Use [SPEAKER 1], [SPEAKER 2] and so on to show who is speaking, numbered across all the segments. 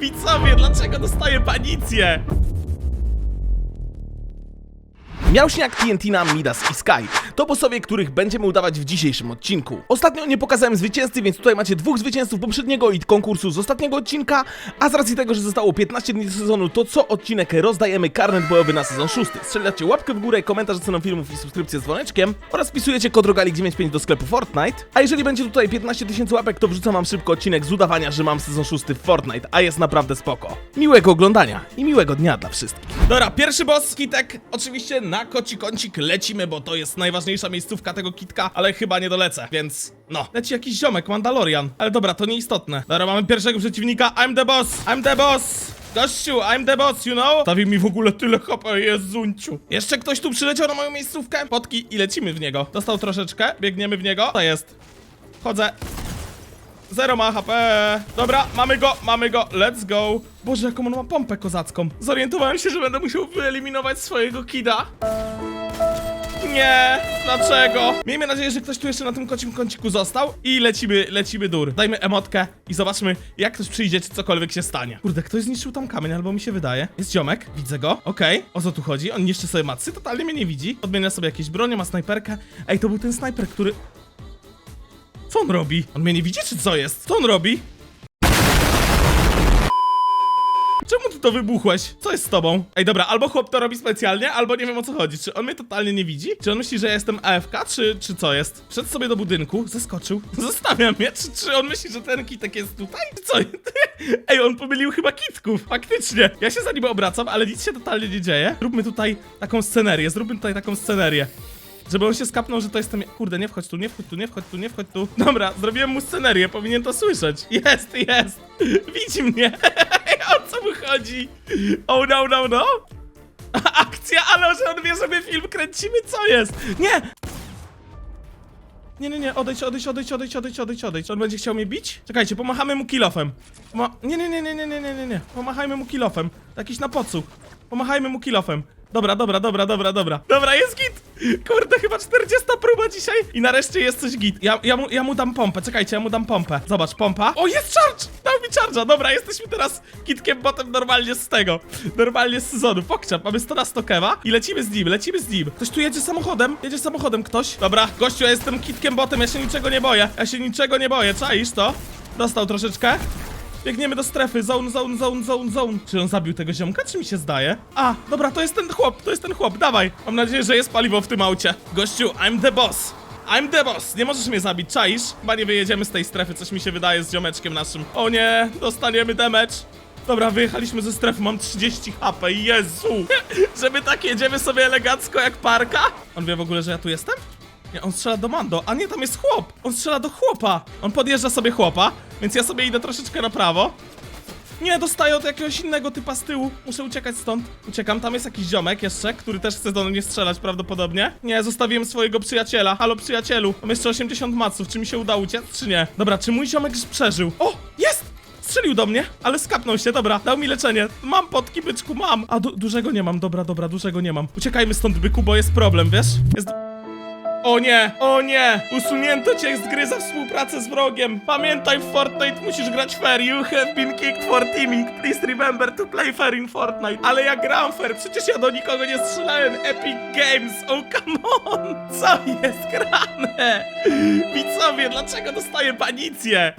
[SPEAKER 1] Widzowie, dlaczego dostaję panicję? Miałśniak, TNT, Midas i Sky to bossowie, których będziemy udawać w dzisiejszym odcinku. Ostatnio nie pokazałem zwycięzcy, więc tutaj macie dwóch zwycięzców poprzedniego i konkursu z ostatniego odcinka, a z racji tego, że zostało 15 dni do sezonu, to co odcinek rozdajemy karnet bojowy na sezon 6. Strzelacie łapkę w górę, komentarz ceną filmów i subskrypcję z dzwoneczkiem oraz wpisujecie kod rogalik95 do sklepu Fortnite. A jeżeli będzie tutaj 15 tysięcy łapek, to wrzucam wam szybko odcinek z udawania, że mam sezon 6 w Fortnite, a jest naprawdę spoko. Miłego oglądania i miłego dnia dla wszystkich. Dobra, pierwszy boss, Kitek, oczywiście na koci kącik lecimy, bo to jest najważniejsza miejscówka tego kitka, ale chyba nie dolecę, więc no. Leci jakiś ziomek, Mandalorian, ale dobra, to nieistotne. Dobra, mamy pierwszego przeciwnika, I'm the boss, I'm the boss! Gościu, I'm the boss, you know? Stawił mi w ogóle tyle HP, Jezunciu. Jeszcze ktoś tu przyleciał na moją miejscówkę? Potki i lecimy w niego. Dostał troszeczkę, biegniemy w niego. To jest. Chodzę. Zero ma HP. Dobra, mamy go, mamy go, let's go. Boże, jaką on ma pompę kozacką. Zorientowałem się, że będę musiał wyeliminować swojego kida. Nie, dlaczego? Miejmy nadzieję, że ktoś tu jeszcze na tym kocim kąciku został i lecimy, lecimy dur. Dajmy emotkę i zobaczmy, jak ktoś przyjdzie, czy cokolwiek się stanie. Kurde, ktoś zniszczył tam kamień, albo mi się wydaje. Jest ziomek, widzę go, okej. O co tu chodzi? On niszczy sobie macy, totalnie mnie nie widzi. Odmienia sobie jakieś bronie, ma snajperkę. Ej, to był ten snajper, który... Co on robi? On mnie nie widzi, czy co jest? Co on robi? Czemu ty to wybuchłeś? Co jest z tobą? Ej, dobra, albo chłop to robi specjalnie, albo nie wiem o co chodzi. Czy on mnie totalnie nie widzi? Czy on myśli, że ja jestem AFK, czy, czy co jest? Wszedł sobie do budynku, zeskoczył, zostawia mnie. Czy, czy on myśli, że ten kitek jest tutaj? Czy co? Ej, on pomylił chyba kitków, faktycznie. Ja się za nim obracam, ale nic się totalnie nie dzieje. Zróbmy tutaj taką scenerię, zróbmy tutaj taką scenerię. Żeby on się skapnął, że to jestem. Kurde, nie wchodź tu, nie wchodź tu, nie wchodź tu, nie wchodź tu. Dobra, zrobiłem mu scenerię, powinien to słyszeć. Jest, jest. Widzi mnie. o co mu chodzi? Oh no, no, no. Akcja, ale że on wie, że my film kręcimy, co jest? Nie! Nie, nie, nie, odejdź, odejdź, odejdź, odejdź, odejdź, odejdź, odejdź. On będzie chciał mnie bić? Czekajcie, pomachamy mu kilofem. Poma nie, nie, nie, nie, nie, nie, nie, nie, nie. Pomachajmy mu kilofem. Jakiś na podsłuch. Pomachajmy mu kilofem. Dobra, dobra, dobra, dobra, dobra. Dobra, jest git! Kurde, chyba 40 próba dzisiaj i nareszcie jest coś git. Ja, ja, mu, ja mu dam pompę, czekajcie, ja mu dam pompę. Zobacz, pompa. O, jest charge! Dał mi charge'a, dobra, jesteśmy teraz kitkiem botem normalnie z tego. Normalnie z sezonu. Pokczap, mamy 100 na 100 kewa i lecimy z nim, lecimy z nim. Ktoś tu jedzie samochodem, jedzie samochodem ktoś. Dobra, gościu, ja jestem kitkiem botem, ja się niczego nie boję. Ja się niczego nie boję, czaisz to? Dostał troszeczkę. Biegniemy do strefy, zone, zone, zone, zone, zone. Czy on zabił tego ziomka, czy mi się zdaje? A, dobra, to jest ten chłop, to jest ten chłop, dawaj. Mam nadzieję, że jest paliwo w tym aucie. Gościu, I'm the boss. I'm the boss, nie możesz mnie zabić, czaisz? Chyba nie wyjedziemy z tej strefy, coś mi się wydaje z ziomeczkiem naszym. O nie, dostaniemy damage. Dobra, wyjechaliśmy ze strefy, mam 30 HP, Jezu! Że my tak jedziemy sobie elegancko jak parka? On wie w ogóle, że ja tu jestem? Nie, on strzela do Mando, a nie, tam jest chłop! On strzela do chłopa! On podjeżdża sobie chłopa, więc ja sobie idę troszeczkę na prawo. Nie, dostaję od jakiegoś innego typa z tyłu. Muszę uciekać stąd. Uciekam, tam jest jakiś ziomek jeszcze, który też chce do mnie strzelać prawdopodobnie. Nie, zostawiłem swojego przyjaciela. Halo, przyjacielu. Mam jeszcze 80 maców. Czy mi się uda uciec, czy nie? Dobra, czy mój ziomek już przeżył? O, jest! Strzelił do mnie, ale skapnął się, dobra, dał mi leczenie. Mam potki, byczku, mam. A du dużego nie mam, dobra, dobra, dużego nie mam. Uciekajmy stąd, byku, bo jest problem, wiesz? Jest... O nie, o nie! Usunięto cię z gry za współpracę z wrogiem. Pamiętaj, w Fortnite musisz grać fair. You have been kicked for teaming. Please remember to play fair in Fortnite. Ale ja gram fair, przecież ja do nikogo nie strzelałem. Epic Games, oh come on! Co jest grane? Widzowie, dlaczego dostaję panicję?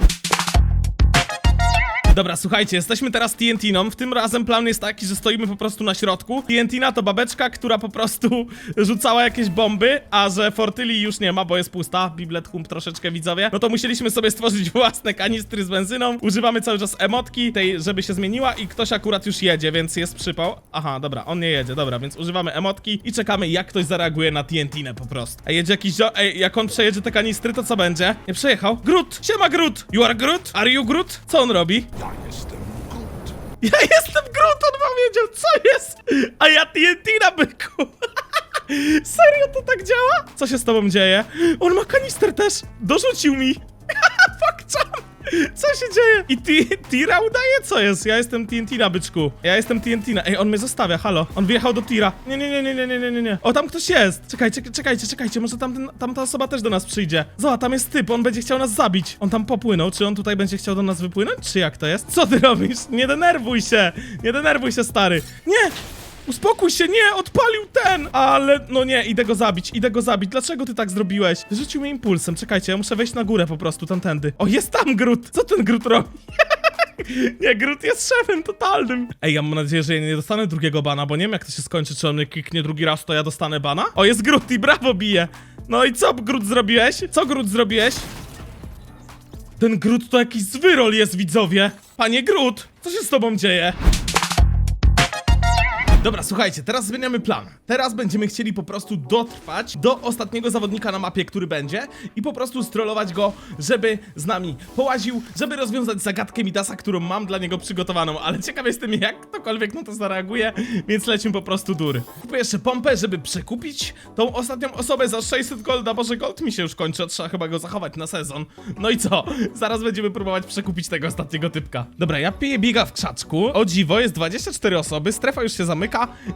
[SPEAKER 1] Dobra, słuchajcie, jesteśmy teraz TNT-ną. W tym razem plan jest taki, że stoimy po prostu na środku. TNT-na to babeczka, która po prostu rzucała jakieś bomby, a że Fortyli już nie ma, bo jest pusta. Biblet Hump troszeczkę widzowie. No to musieliśmy sobie stworzyć własne kanistry z benzyną. Używamy cały czas emotki tej, żeby się zmieniła i ktoś akurat już jedzie, więc jest przypał. Aha, dobra, on nie jedzie, dobra, więc używamy emotki i czekamy jak ktoś zareaguje na TNT-nę po prostu. A jedzie jakiś. Ej, jak on przejedzie te kanistry, to co będzie? Nie przejechał? Groot! Siema Groot! You are Groot? Are you Groot? Co on robi? Ja jestem Groot, on powiedział, co jest? A ja TNT na byku. Serio to tak działa? Co się z tobą dzieje? On ma kanister też. Dorzucił mi. Co się dzieje? I ti Tira udaje? Co jest? Ja jestem Tientina, byczku. Ja jestem Tientina. Ej, on mnie zostawia, halo. On wjechał do Tira. Nie, nie, nie, nie, nie, nie, nie, nie. O, tam ktoś jest. Czekajcie, czekajcie, czekajcie. Może tamten, tamta osoba też do nas przyjdzie. Zobacz, tam jest typ, on będzie chciał nas zabić. On tam popłynął. Czy on tutaj będzie chciał do nas wypłynąć? Czy jak to jest? Co ty robisz? Nie denerwuj się. Nie denerwuj się, stary. Nie, Uspokój się, nie, odpalił ten! Ale, no nie, idę go zabić, idę go zabić. Dlaczego ty tak zrobiłeś? Wyrzucił mnie impulsem, czekajcie, ja muszę wejść na górę po prostu, tamtędy. O, jest tam Grut! Co ten Grut robi? nie, Grut jest szefem totalnym. Ej, ja mam nadzieję, że ja nie dostanę drugiego bana, bo nie wiem jak to się skończy, czy on mnie kliknie drugi raz, to ja dostanę bana? O, jest Grut i brawo bije! No i co, Grut, zrobiłeś? Co, Grut, zrobiłeś? Ten Grut to jakiś zwyrol jest, widzowie! Panie Grut, co się z tobą dzieje? Dobra, słuchajcie, teraz zmieniamy plan. Teraz będziemy chcieli po prostu dotrwać do ostatniego zawodnika na mapie, który będzie i po prostu strollować go, żeby z nami połaził, żeby rozwiązać zagadkę Midasa, którą mam dla niego przygotowaną, ale ciekaw jestem jak ktokolwiek na to zareaguje, więc lecimy po prostu dury. Kupuję jeszcze pompę, żeby przekupić tą ostatnią osobę za 600 golda, boże gold mi się już kończy, trzeba chyba go zachować na sezon. No i co? Zaraz będziemy próbować przekupić tego ostatniego typka. Dobra, ja piję biga w krzaczku, o dziwo, jest 24 osoby, strefa już się zamyka,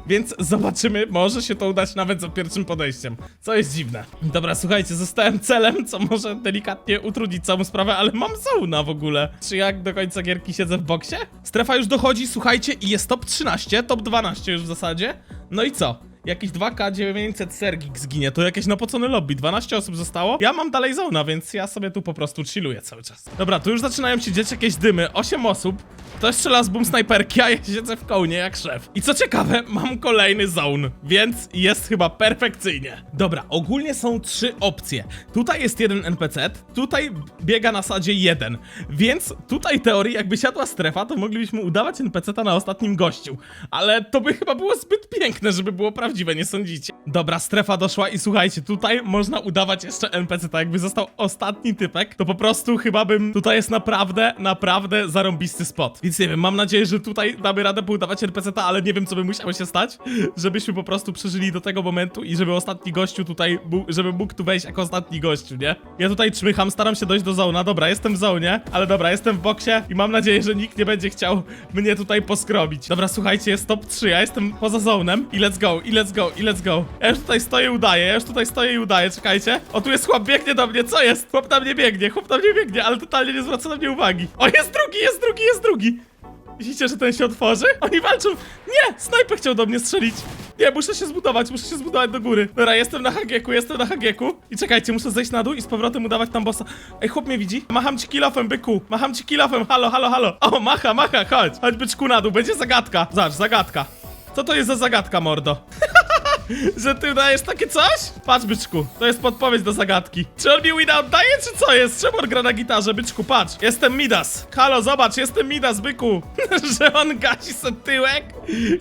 [SPEAKER 1] więc zobaczymy, może się to udać nawet za pierwszym podejściem, co jest dziwne. Dobra, słuchajcie, zostałem celem, co może delikatnie utrudnić całą sprawę, ale mam zauna w ogóle. Czy jak do końca gierki siedzę w boksie? Strefa już dochodzi, słuchajcie, i jest top 13, top 12 już w zasadzie. No i co? Jakieś 2K900 Sergik zginie, to jakieś napocone lobby, 12 osób zostało. Ja mam dalej zona, więc ja sobie tu po prostu chilluję cały czas. Dobra, tu już zaczynają się dzieć jakieś dymy, 8 osób. Ktoś strzela z boom snajperki, a ja siedzę w kołnie jak szef. I co ciekawe, mam kolejny zone, więc jest chyba perfekcyjnie. Dobra, ogólnie są trzy opcje. Tutaj jest jeden NPC, tutaj biega na sadzie jeden, więc tutaj teorii jakby siadła strefa, to moglibyśmy udawać NPC-ta na ostatnim gościu. Ale to by chyba było zbyt piękne, żeby było prawdziwe, nie sądzicie? Dobra, strefa doszła i słuchajcie, tutaj można udawać jeszcze NPC-ta, jakby został ostatni typek, to po prostu chyba bym, tutaj jest naprawdę, naprawdę zarąbisty spot. Więc nie wiem, mam nadzieję, że tutaj damy radę poudawać NPC-ta, ale nie wiem, co by musiało się stać, żebyśmy po prostu przeżyli do tego momentu i żeby ostatni gościu tutaj, żeby mógł tu wejść jako ostatni gościu, nie? Ja tutaj czmycham, staram się dojść do zona, dobra, jestem w zonie, ale dobra, jestem w boksie i mam nadzieję, że nikt nie będzie chciał mnie tutaj poskrobić. Dobra, słuchajcie, jest top 3, ja jestem poza zonem i let's go, i let's go, i let's go. Ja już tutaj stoję i udaję, ja już tutaj stoję i udaję, czekajcie. O, tu jest chłop, biegnie do mnie, co jest? Chłop na mnie biegnie, chłop na mnie biegnie, ale totalnie nie zwraca na mnie uwagi. O, jest drugi, jest drugi, jest drugi. Myślicie, że ten się otworzy? Oni walczą! Nie! Snajper chciał do mnie strzelić! Nie, muszę się zbudować, muszę się zbudować do góry. Dobra, jestem na hagieku, jestem na hagieku. I czekajcie, muszę zejść na dół i z powrotem udawać tam bossa. Ej, chłop mnie widzi? Macham ci kilofem, byku. Macham ci kilofem, halo, halo, halo. O, macha, macha, chodź. Chodź, byczku na dół, będzie zagadka. Zobacz, zagadka. Co to jest za zagadka, mordo? Że ty dajesz takie coś? Patrz, byczku, to jest podpowiedź do zagadki. Czy on mi wina oddaje, czy co jest? Czemu on gra na gitarze, byczku? Patrz, jestem Midas. Halo, zobacz, jestem Midas, byku. Że on gasi sobie tyłek?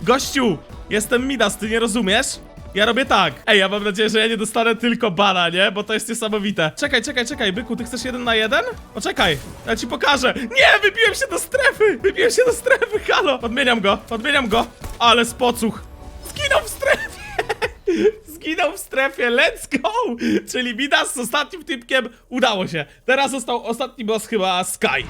[SPEAKER 1] Gościu, jestem Midas, ty nie rozumiesz? Ja robię tak. Ej, ja mam nadzieję, że ja nie dostanę tylko bana, nie? Bo to jest niesamowite. Czekaj, czekaj, czekaj, byku, ty chcesz jeden na jeden? Poczekaj, ja ci pokażę. Nie, wybiłem się do strefy! Wybiłem się do strefy, halo! Podmieniam go, podmieniam go. Ale spocuch. Zginął w strefie! Zginął w strefie, let's go! Czyli Midas z ostatnim typkiem udało się. Teraz został ostatni boss chyba Sky.